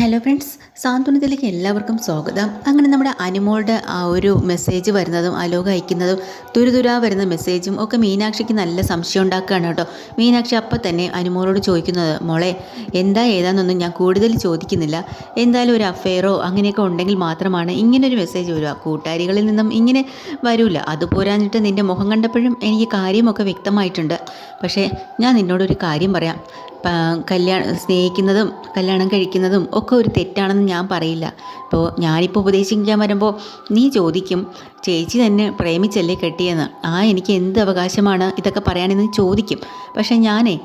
Hello friends സാന്ത്വനത്തിലേക്ക് എല്ലാവർക്കും സ്വാഗതം. അങ്ങനെ നമ്മുടെ അനുമോളുടെ ആ ഒരു മെസ്സേജ് വരുന്നതും അലോക അയക്കുന്നതും തുരുതുരാ വരുന്ന മെസ്സേജും ഒക്കെ മീനാക്ഷിക്ക് നല്ല സംശയം ഉണ്ടാക്കുകയാണ് കേട്ടോ. മീനാക്ഷി അപ്പം തന്നെ അനുമോളോട് ചോദിക്കുന്നത് മോളെ എന്താ ഏതാണെന്നൊന്നും ഞാൻ കൂടുതൽ ചോദിക്കുന്നില്ല. എന്തായാലും ഒരു അഫെയറോ അങ്ങനെയൊക്കെ ഉണ്ടെങ്കിൽ മാത്രമാണ് ഇങ്ങനൊരു മെസ്സേജ് വരിക. കൂട്ടുകാരികളിൽ നിന്നും ഇങ്ങനെ വരില്ല അത് പോരാഞ്ഞിട്ട് നിന്റെ മുഖം കണ്ടപ്പോഴും എനിക്ക് കാര്യമൊക്കെ വ്യക്തമായിട്ടുണ്ട്. പക്ഷേ ഞാൻ നിന്നോടൊരു കാര്യം പറയാം. കല്യാണം സ്നേഹിക്കുന്നതും കല്യാണം കഴിക്കുന്നതും ഒക്കെ ഒരു തെറ്റാണെന്ന് ഞാൻ പറയില്ല. ഇപ്പോൾ ഞാനിപ്പോൾ ഉപദേശിക്കാൻ വരുമ്പോൾ നീ ചോദിക്കും ചേച്ചി തന്നെ പ്രേമിച്ചല്ലേ കെട്ടിയെന്ന്? ആ എനിക്ക് എന്ത് അവകാശമാണ്? ഇതൊക്കെ പറയാനെന്ന് ചോദിക്കും. പക്ഷേ ഞാനേ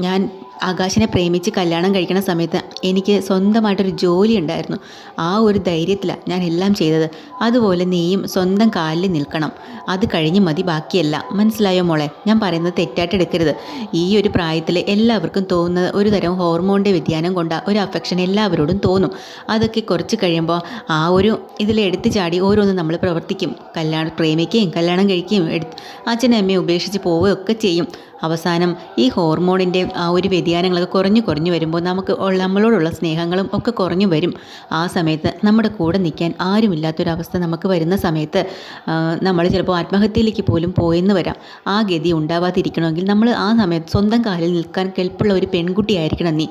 ഞാൻ ആകാശിനെ പ്രേമിച്ച് കല്യാണം കഴിക്കുന്ന സമയത്ത് എനിക്ക് സ്വന്തമായിട്ടൊരു ജോലി ഉണ്ടായിരുന്നു. ആ ഒരു ധൈര്യത്തിലാണ് ഞാൻ എല്ലാം ചെയ്തത്. അതുപോലെ നീയും സ്വന്തം കാലിൽ നിൽക്കണം. അത് കഴിഞ്ഞ് മതി ബാക്കിയല്ല. മനസ്സിലായോ മോളെ? ഞാൻ പറയുന്നത് തെറ്റായിട്ട് എടുക്കരുത്. ഈ ഒരു പ്രായത്തിൽ എല്ലാവർക്കും തോന്നുന്നത് ഒരു തരം ഹോർമോണിന്റെ വ്യതിയാനം കൊണ്ട ഒരു അഫെക്ഷൻ എല്ലാവരോടും തോന്നും. അതൊക്കെ കുറച്ച് കഴിയുമ്പോൾ ആ ഒരു ഇതിൽ എടുത്തു ചാടി ഓരോന്നും നമ്മൾ പ്രവർത്തിക്കും. കല്യാണം പ്രേമിക്കുകയും കല്യാണം കഴിക്കുകയും എടുത്ത് അച്ഛനും അമ്മയെ ഉപേക്ഷിച്ച് പോവുകയൊക്കെ ചെയ്യും. അവസാനം ഈ ഹോർമോണിന്റെ ആ ഒരു വ്യതിയാനങ്ങളൊക്കെ കുറഞ്ഞു കുറഞ്ഞു വരുമ്പോൾ നമുക്ക് നമ്മളോടുള്ള സ്നേഹങ്ങളും ഒക്കെ കുറഞ്ഞു വരും. ആ സമയത്ത് നമ്മുടെ കൂടെ നിൽക്കാൻ ആരുമില്ലാത്തൊരവസ്ഥ നമുക്ക് വരുന്ന സമയത്ത് നമ്മൾ ചിലപ്പോൾ ആത്മഹത്യയിലേക്ക് പോലും പോയെന്ന് വരാം. ആ ഗതി ഉണ്ടാവാതിരിക്കണമെങ്കിൽ നമ്മൾ ആ സമയത്ത് സ്വന്തം കാലിൽ നിൽക്കാൻ കെൽപ്പുള്ള ഒരു പെൺകുട്ടിയായിരിക്കണം നീ.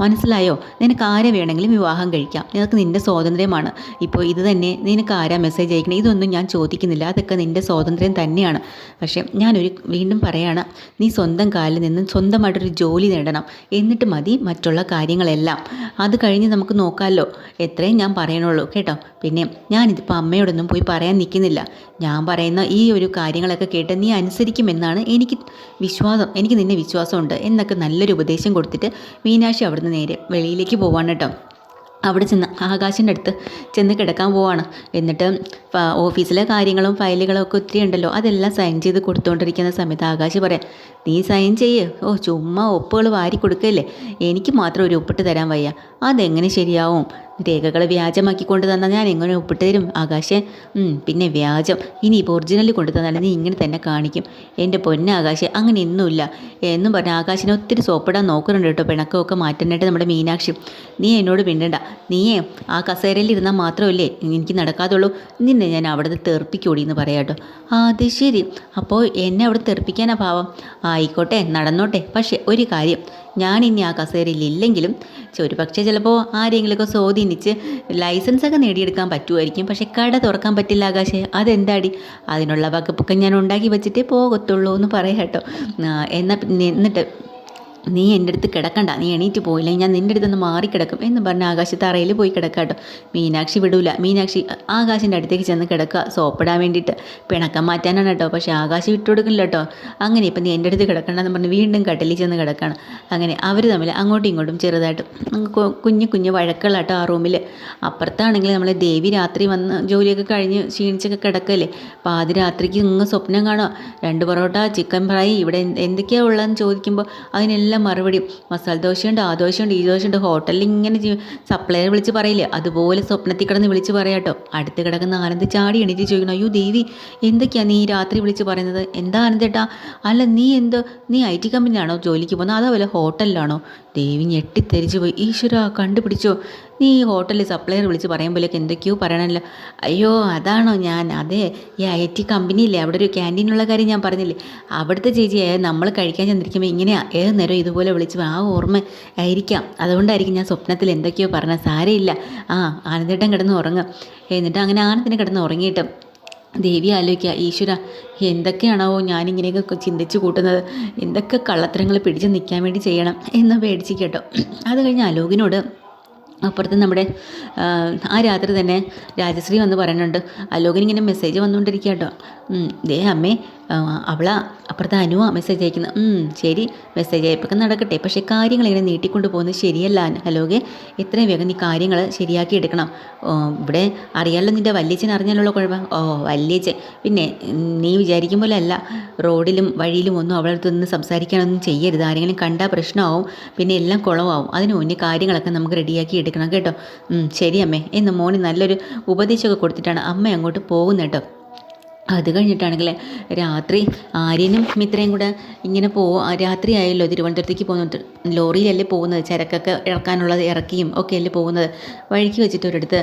മനസ്സിലായോ? നിനക്ക് ആരെ വേണമെങ്കിലും വിവാഹം കഴിക്കാം. നിനക്ക് നിന്റെ സ്വാതന്ത്ര്യമാണ്. ഇപ്പോൾ ഇത് തന്നെ നിനക്ക് ആരാ മെസ്സേജ് അയക്കണം? ഇതൊന്നും ഞാൻ ചോദിക്കുന്നില്ല. അതൊക്കെ നിന്റെ സ്വാതന്ത്ര്യം തന്നെയാണ്. പക്ഷേ ഞാനൊരു വീണ്ടും പറയാണ് നീ സ്വന്തം കാലിൽ നിന്ന് സ്വന്തമായിട്ടൊരു ജോലി നേടണം. എന്നിട്ട് മതി മറ്റുള്ള കാര്യങ്ങളെല്ലാം. അത് കഴിഞ്ഞ് നമുക്ക് നോക്കാമല്ലോ എത്രയും ഞാൻ പറയണുള്ളൂ കേട്ടോ? പിന്നെ ഞാനിതിപ്പോൾ അമ്മയോടൊന്നും പോയി പറയാൻ നിൽക്കുന്നില്ല ഞാൻ പറയുന്ന ഈ ഒരു കാര്യങ്ങളൊക്കെ കേട്ട് നീ അനുസരിക്കുമെന്നാണ് എനിക്ക് വിശ്വാസം. എനിക്ക് നിന്നെ വിശ്വാസമുണ്ട്. എന്നൊക്കെ നല്ലൊരു ഉപദേശം കൊടുത്തിട്ട് മീനാക്ഷി അവിടുന്ന് നേരെ വെളിയിലേക്ക് പോവാണ് കേട്ടോ. അവിടെ ചെന്ന് ആകാശിന്റെ അടുത്ത് ചെന്ന് കിടക്കാൻ പോവാണ്. എന്നിട്ട് ഓഫീസിലെ കാര്യങ്ങളും ഫയലുകളും ഒക്കെ ഒത്തിരി ഉണ്ടല്ലോ അതെല്ലാം സൈൻ ചെയ്ത് കൊടുത്തുകൊണ്ടിരിക്കുന്ന സമയത്ത് ആകാശ് പറയാം നീ സൈൻ ചെയ്യ്. ഓ ചുമ്മാ ഒപ്പുകൾ വാരി കൊടുക്കല്ലേ? എനിക്ക് മാത്രം ഒരു ഒപ്പിട്ട് തരാൻ വയ്യ. അതെങ്ങനെ ശരിയാവും? രേഖകൾ വ്യാജമാക്കിക്കൊണ്ട് തന്നാൽ ഞാൻ എങ്ങനെ ഒപ്പിട്ട് തരും ആകാശേ? പിന്നെ വ്യാജം. ഇനി ഇപ്പോൾ ഒറിജിനൽ കൊണ്ടു തന്നാൽ നീ ഇങ്ങനെ തന്നെ കാണിക്കും. എന്റെ പൊന്ന ആകാശേ അങ്ങനെ ഒന്നുമില്ല. എന്നും പറഞ്ഞ ആകാശിനെ ഒത്തിരി സോപ്പിടാൻ നോക്കുന്നുണ്ട് കേട്ടോ. പിണക്കമൊക്കെ മാറ്റാനായിട്ട് നമ്മുടെ മീനാക്ഷി. നീ എന്നോട് പിന്നണ്ട നീയേ ആ കസേരയിൽ ഇരുന്നാൽ മാത്രമല്ലേ എനിക്ക് നടക്കാതുള്ളൂ. നിന്നെ ഞാൻ അവിടെ തെറിപ്പിക്കൂടി എന്ന് പറയാം കേട്ടോ. അത് ശരി. അപ്പോൾ എന്നെ അവിടെ തെറിപ്പിക്കാനാ ഭാവം ആയിക്കോട്ടെ നടന്നോട്ടെ. പക്ഷേ ഒരു കാര്യം. ഞാൻ ഇനി ആ കസേരയിൽ ഇല്ലെങ്കിലും ഒരു പക്ഷേ ചിലപ്പോൾ ആരെങ്കിലുമൊക്കെ സ്വാധീനിച്ച് ലൈസൻസൊക്കെ നേടിയെടുക്കാൻ പറ്റുമായിരിക്കും. പക്ഷേ കട തുറക്കാൻ പറ്റില്ല ആകാശേ. അതെന്താടി? അതിനുള്ള വകുപ്പൊക്കെ ഞാൻ ഉണ്ടാക്കി വെച്ചിട്ടേ പോകത്തുള്ളൂ എന്ന് പറയാം കേട്ടോ. എന്നാൽ എന്നിട്ട് നീ എന്റെ അടുത്ത് കിടക്കണ്ട. നീ എണീറ്റ് പോയില്ലേ? ഞാൻ നിന്റെ അടുത്തൊന്ന് മാറിക്കിടക്കും എന്ന് പറഞ്ഞ് ആകാശ് അറയിൽ പോയി കിടക്കാട്ടോ മീനാക്ഷി വിടൂല. മീനാക്ഷി ആകാശിന്റെ അടുത്തേക്ക് ചെന്ന് കിടക്കുക. സോപ്പിടാൻ വേണ്ടിയിട്ട്. പിണക്കം മാറ്റാനാണ് കേട്ടോ. പക്ഷേ വിട്ടു കൊടുക്കില്ല കേട്ടോ. അങ്ങനെ ഇപ്പം നീ എന്റെ അടുത്ത് കിടക്കണ്ടെന്ന് പറഞ്ഞ് വീണ്ടും കട്ടലിൽ ചെന്ന് കിടക്കണം അങ്ങനെ അവർ തമ്മിൽ അങ്ങോട്ടും ഇങ്ങോട്ടും ചെറുതായിട്ട് കുഞ്ഞു കുഞ്ഞു വഴക്കുകളാട്ടോ ആ റൂമിൽ. അപ്പുറത്താണെങ്കിൽ നമ്മൾ ദേവി രാത്രി വന്ന് ജോലിയൊക്കെ കഴിഞ്ഞ് ക്ഷീണിച്ചൊക്കെ കിടക്കല്ലേ. രാത്രിക്ക് ഇങ്ങ് സ്വപ്നം കാണുക. രണ്ട് പൊറോട്ട ചിക്കൻ ഫ്രൈ ഇവിടെ എന്തൊക്കെയാണ് ഉള്ളതെന്ന് ചോദിക്കുമ്പോൾ അതിനെല്ലാം എല്ലാം മറുപടി. മസാല ദോശയുണ്ട് ആ ദോശയുണ്ട് ഈ ദോശയുണ്ട്. ഹോട്ടലിൽ ഇങ്ങനെ സപ്ലയർ വിളിച്ച് പറയില്ലേ? അതുപോലെ സ്വപ്നത്തിൽ കിടന്ന് വിളിച്ച് പറയാട്ടോ അടുത്ത് കിടക്കുന്ന ആനന്ദ് ചാടി എണീറ്റ് ചോദിക്കണം അയ്യോ ദേവി എന്തൊക്കെയാണ് നീ രാത്രി വിളിച്ച് പറയുന്നത്? എന്താ ആനന്ദേട്ടാ അല്ല നീ എന്തോ നീ ഐ ടി കമ്പനിയിലാണോ ജോലിക്ക് പോകുന്നത്? അതോ വല്ല ഹോട്ടലിലാണോ? ദേവി ഞെട്ടിത്തെരിച്ച് പോയി ഈശ്വര കണ്ടുപിടിച്ചോ. നീ ഈ ഹോട്ടലിൽ സപ്ലയർ വിളിച്ച് പറയുമ്പോഴേക്ക് എന്തൊക്കെയോ പറയണമല്ലോ അയ്യോ അതാണോ ഞാൻ? അതെ ഈ ഐ ടി കമ്പനിയില്ലേ അവിടെ ഒരു ക്യാന്റീനുള്ള കാര്യം ഞാൻ പറഞ്ഞില്ലേ? അവിടുത്തെ ചേച്ചിയെ നമ്മൾ കഴിക്കാൻ ചെന്നിരിക്കുമ്പോൾ ഇങ്ങനെയാണ് ഏത് നേരം ഇതുപോലെ വിളിച്ച് ആ ഓർമ്മ ആയിരിക്കാം. അതുകൊണ്ടായിരിക്കും ഞാൻ സ്വപ്നത്തിൽ എന്തൊക്കെയോ പറഞ്ഞ സാരമില്ല ആ ആനന്ദേട്ടൻ കിടന്ന് ഉറങ്ങും. എന്നിട്ട് അങ്ങനെ ആനന്ദിനെ കിടന്ന് ഉറങ്ങിയിട്ട് ദേവി ആലോചിക്കുക ഈശ്വര എന്തൊക്കെയാണോ ഞാനിങ്ങനെയൊക്കെ ചിന്തിച്ച് കൂട്ടുന്നത്? എന്തൊക്കെ കള്ളത്തരങ്ങൾ പിടിച്ച് നിൽക്കാൻ വേണ്ടി ചെയ്യണം? എന്ന് പേടിച്ച് കേട്ടോ. അത് കഴിഞ്ഞ് അലോകിനോട് അപ്പുറത്ത് നമ്മുടെ ആ രാത്രി തന്നെ രാജശ്രീ വന്ന് പറയുന്നുണ്ട്. അലോകിനിങ്ങനെ മെസ്സേജ് വന്നുകൊണ്ടിരിക്കുക കേട്ടോ ദേ അമ്മേ അവളാ അപ്പുറത്തെ അനുവാ മെസ്സേജ് അയക്കുന്നത് ശരി മെസ്സേജ് അയപ്പൊക്കെ നടക്കട്ടെ. പക്ഷേ കാര്യങ്ങൾ ഇങ്ങനെ നീട്ടിക്കൊണ്ട് പോകുന്നത് ശരിയല്ല. ഹലോകെ എത്രയും വേഗം നീ കാര്യങ്ങൾ ശരിയാക്കി എടുക്കണം. ഇവിടെ അറിയാമല്ലോ നിന്റെ വല്യച്ഛൻ അറിഞ്ഞാലുള്ള കുഴപ്പം? ഓ വല്യച്ഛൻ. പിന്നെ നീ വിചാരിക്കും പോലെ അല്ല. റോഡിലും വഴിയിലും ഒന്നും അവളടുത്ത് നിന്ന് സംസാരിക്കാനൊന്നും ചെയ്യരുത്. ആരെങ്കിലും കണ്ടാൽ പ്രശ്നമാവും. പിന്നെ എല്ലാം കുളമാവും. അതിന് മുന്നേ കാര്യങ്ങളൊക്കെ നമുക്ക് റെഡിയാക്കി എടുക്കണം കേട്ടോ. ശരി അമ്മേ. എന്ന് മോന് നല്ലൊരു ഉപദേശമൊക്കെ കൊടുത്തിട്ടാണ് അമ്മ അങ്ങോട്ട് പോകുന്നത് കേട്ടോ. അത് കഴിഞ്ഞിട്ടാണെങ്കിൽ രാത്രി ആര്യനും മിത്രയും കൂടെ ഇങ്ങനെ പോവും രാത്രി ആയല്ലോ തിരുവനന്തപുരത്തേക്ക് പോകുന്നത്. ലോറിയിലല്ലേ പോകുന്നത്? ചരക്കൊക്കെ ഇറക്കാനുള്ളത് ഇറക്കിയും ഒക്കെ അല്ലേ പോകുന്നത്. വഴിക്ക് വെച്ചിട്ട് ഒരിടത്ത്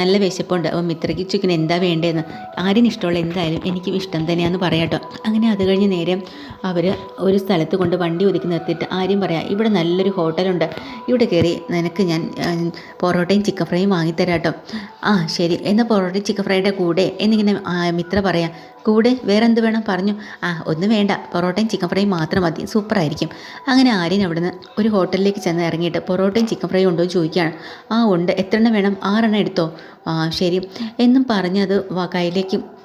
നല്ല വിശപ്പുണ്ട്. അപ്പോൾ മിത്രയ്ക്ക് ചിക്കൻ എന്താ വേണ്ടതെന്ന് ആര്യന് ഇഷ്ടമുള്ള എന്തായാലും എനിക്കും ഇഷ്ടം തന്നെയാണെന്ന് പറയാട്ടോ അങ്ങനെ അത് കഴിഞ്ഞ് നേരം അവർ ഒരു സ്ഥലത്ത് കൊണ്ട് വണ്ടി ഒതുക്കി നിർത്തിയിട്ട് ആര്യം പറയാം ഇവിടെ നല്ലൊരു ഹോട്ടലുണ്ട്. ഇവിടെ കയറി നിനക്ക് ഞാൻ പൊറോട്ടയും ചിക്കൻ ഫ്രൈയും വാങ്ങിത്തരാട്ടോ ആ ശരി. എന്നാൽ പൊറോട്ടയും ചിക്കൻ ഫ്രൈയുടെ കൂടെ? എന്നിങ്ങനെ ആ, മിത്ര പറയാം. കൂടെ വേറെ എന്ത് വേണം? പറഞ്ഞു. ആ ഒന്നും വേണ്ട. പൊറോട്ടയും ചിക്കൻ ഫ്രൈയും മാത്രം മതി. സൂപ്പറായിരിക്കും. അങ്ങനെ ആര്യൻ അവിടുന്ന് ഒരു ഹോട്ടലിലേക്ക് ചെന്ന് ഇറങ്ങിയിട്ട് പൊറോട്ടയും ചിക്കൻ ഫ്രൈയും ഉണ്ടോ എന്ന് ചോദിക്കുകയാണ്. ആ ഉണ്ട്. എത്ര എണ്ണം വേണം? ആറെണ്ണം എടുത്തോ? ആ ശരി. എന്നും പറഞ്ഞത് കയ്യിലേക്ക്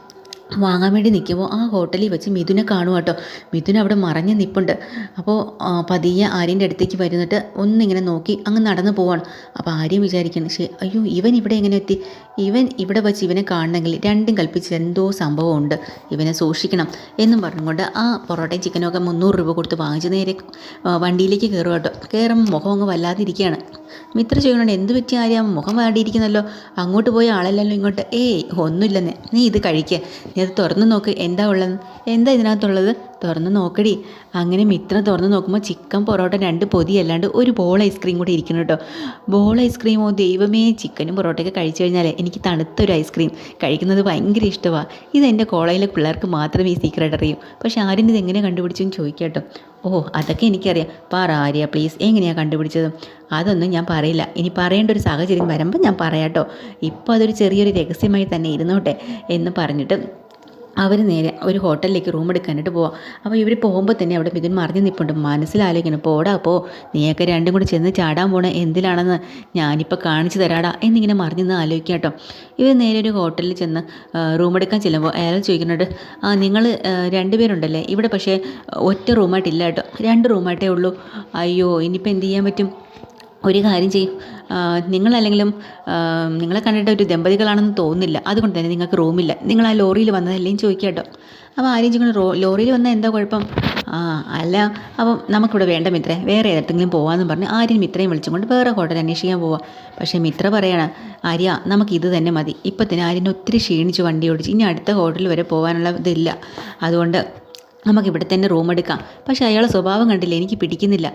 വാങ്ങാൻ വേണ്ടി നിൽക്കുമ്പോൾ ആ ഹോട്ടലിൽ വെച്ച് മിഥുനെ കാണുക കേട്ടോ മിഥുൻ അവിടെ മറഞ്ഞ് നിൽപ്പുണ്ട് അപ്പോൾ പതിയെ ആര്യന്റെ അടുത്തേക്ക് വരുന്നിട്ട് ഒന്നിങ്ങനെ നോക്കി അങ്ങ് നടന്നു പോവാണ്. അപ്പോൾ ആര്യം വിചാരിക്കണം ശരി അയ്യോ ഇവൻ ഇവിടെ എങ്ങനെ എത്തി? ഇവൻ ഇവിടെ വെച്ച് ഇവനെ കാണണമെങ്കിൽ രണ്ടും കൽപ്പിച്ച് എന്തോ സംഭവമുണ്ട്. ഇവനെ സൂക്ഷിക്കണം എന്നും പറഞ്ഞുകൊണ്ട് ആ പൊറോട്ടയും ചിക്കനും ഒക്കെ മുന്നൂറ് രൂപ കൊടുത്ത് വാങ്ങിച്ച് നേരെ വണ്ടിയിലേക്ക് കയറുക കേട്ടോ കയറുമ്പോൾ മുഖം അങ്ങ് വല്ലാതിരിക്കുകയാണ്. മിത്ര ചോദിക്കണുണ്ട് എന്ത് പറ്റിയ ആര്യം? മുഖം വാടിയിരിക്കുന്നല്ലോ അങ്ങോട്ട് പോയ ആളല്ലല്ലോ ഇങ്ങോട്ട്. ഏയ് ഒന്നുമില്ലെന്നേ. നീ ഇത് കഴിക്കുക നീ അത് തുറന്ന് നോക്ക്. എന്താ ഉള്ളത്? എന്താ ഇതിനകത്തുള്ളത്? തുറന്ന് നോക്കടി. അങ്ങനെ മിത്ര തുറന്ന് നോക്കുമ്പോൾ ചിക്കൻ പൊറോട്ട രണ്ട് പൊതി അല്ലാണ്ട് ഒരു ബോൾ ഐസ്ക്രീം കൂടി ഇരിക്കണം കേട്ടോ. ബോൾ ഐസ്ക്രീമോ ദൈവമേ ചിക്കനും പൊറോട്ടയൊക്കെ കഴിച്ചു കഴിഞ്ഞാൽ എനിക്ക് തണുത്തൊരു ഐസ്ക്രീം കഴിക്കുന്നത് ഭയങ്കര ഇഷ്ടമാണ് ഇത് എന്റെ കോളേജിലെ പിള്ളേർക്ക് മാത്രമേ ഈ സീക്രട്ട് അറിയൂ. പക്ഷേ ആരും ഇത് എങ്ങനെ കണ്ടുപിടിച്ചു എന്ന് ചോദിക്കാം ഓ അതൊക്കെ എനിക്കറിയാം. പറ ആര്യ പ്ലീസ് എങ്ങനെയാണ് കണ്ടുപിടിച്ചത്? അതൊന്നും ഞാൻ പറയില്ല. ഇനി പറയേണ്ട ഒരു സാഹചര്യം വരുമ്പോൾ ഞാൻ പറയാട്ടോ ഇപ്പോൾ അതൊരു ചെറിയൊരു രഹസ്യമായി തന്നെ ഇരുന്നോട്ടെ എന്ന് പറഞ്ഞിട്ട് അവർ നേരെ ഒരു ഹോട്ടലിലേക്ക് റൂം എടുക്കാനായിട്ട് പോവാം. അപ്പോൾ ഇവർ പോകുമ്പോൾ തന്നെ അവിടെ മിഥുൻ മറിഞ്ഞ് നിൽപ്പുണ്ട് മനസ്സിലാലോചിക്കണം. പോടാ പോ. നീയൊക്കെ രണ്ടും കൂടി ചെന്ന് ചാടാൻ പോണ. എന്തിലാണെന്ന് ഞാനിപ്പോൾ കാണിച്ചു തരാടാ. എന്നിങ്ങനെ മറിഞ്ഞു നിന്ന് ആലോചിക്കാം കേട്ടോ ഇവർ നേരെ ഒരു ഹോട്ടലിൽ ചെന്ന് റൂം എടുക്കാൻ ചെല്ലുമ്പോൾ അയാൾ ചോദിക്കുന്നുണ്ട് ആ നിങ്ങൾ രണ്ടുപേരുണ്ടല്ലേ ഇവിടെ പക്ഷേ ഒറ്റ റൂമായിട്ടില്ല കേട്ടോ രണ്ട് റൂമായിട്ടേ ഉള്ളൂ. അയ്യോ ഇനിയിപ്പോൾ എന്ത് ചെയ്യാൻ പറ്റും? ഒരു കാര്യം ചെയ്യും. നിങ്ങളല്ലെങ്കിലും നിങ്ങളെ കണ്ടിട്ട് ഒരു ദമ്പതികളാണെന്ന് തോന്നുന്നില്ല. അതുകൊണ്ട് തന്നെ നിങ്ങൾക്ക് റൂമില്ല. നിങ്ങൾ ആ ലോറിയിൽ വന്നതല്ലേ ചോദിക്കുക കേട്ടോ. അപ്പോൾ ആരും ചോദിക്കണം റോ ലോറിയിൽ വന്നാൽ എന്താ കുഴപ്പം? ആ അല്ല അപ്പം നമുക്കിവിടെ വേണ്ട മിത്രേ. വേറെ ഏതെങ്കിലും പോകാമെന്ന് പറഞ്ഞ് ആര്യൻ മിത്രയും വിളിച്ചുകൊണ്ട് വേറെ ഹോട്ടൽ അന്വേഷിക്കാൻ പോവാം. പക്ഷേ മിത്ര പറയണം ആര്യ നമുക്ക് ഇത് തന്നെ മതി. ഇപ്പം തന്നെ ആര്യൻ ഒത്തിരി ക്ഷീണിച്ച് വണ്ടി ഓടിച്ച് ഇനി അടുത്ത ഹോട്ടലിൽ വരെ പോകാനുള്ള ഇതില്ല. അതുകൊണ്ട് നമുക്ക് ഇവിടെ തന്നെ റൂം എടുക്കാം. പക്ഷേ അയാളെ സ്വഭാവം കണ്ടില്ല? എനിക്ക് പിടിക്കുന്നില്ല.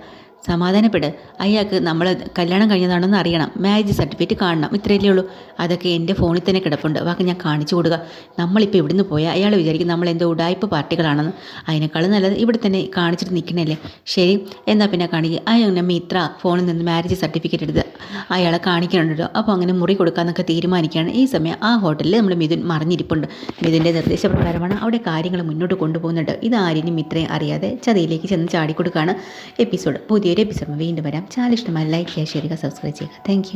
സമാധാനപ്പെട്. അയാൾക്ക് നമ്മൾ കല്യാണം കഴിഞ്ഞതാണെന്ന് അറിയണം. മാരേജ് സർട്ടിഫിക്കറ്റ് കാണണം. ഇത്രയല്ലേ ഉള്ളൂ. അതൊക്കെ എന്റെ ഫോണിൽ തന്നെ കിടപ്പുണ്ട്. വാക്ക് ഞാൻ കാണിച്ചു കൊടുക്കുക നമ്മളിപ്പോൾ ഇവിടുന്ന് പോയാൽ അയാൾ വിചാരിക്കും നമ്മൾ എന്തോ ഉടായ്പ പാർട്ടികളാണെന്ന്. അതിനേക്കാളും നല്ലത് ഇവിടെ തന്നെ കാണിച്ചിട്ട് നിൽക്കണല്ലേ? ശരി. എന്നാൽ പിന്നെ കാണിക്കുക അയാൾ മിത്ര ഫോണിൽ നിന്ന് മാരേജ് സർട്ടിഫിക്കറ്റ് എടുത്ത് അയാളെ കാണിക്കണുണ്ടോ അപ്പോൾ അങ്ങനെ മുറി കൊടുക്കാമെന്നൊക്കെ തീരുമാനിക്കുകയാണ്. ഈ സമയം ആ ഹോട്ടലിൽ നമ്മൾ മിഥുൻ മറിഞ്ഞിരിപ്പുണ്ട്. മിഥുന്റെ നിർദ്ദേശപ്രകാരമാണ് അവിടെ കാര്യങ്ങൾ മുന്നോട്ട് കൊണ്ടുപോകുന്നുണ്ട്. ഇത് ആര്യനും ഇത്രയും അറിയാതെ ചതിയിലേക്ക് ചെന്ന് ചാടിക്കൊടുക്കുകയാണ് എപ്പിസോഡ്. പുതിയൊരു എപ്പിസോഡ് വീണ്ടും വരാം. ചാനൽ ഇഷ്ടമായി ലൈക്ക് ചെയ്യുക ഷെയർ ചെയ്യുക സബ്സ്ക്രൈബ് ചെയ്യുക. താങ്ക്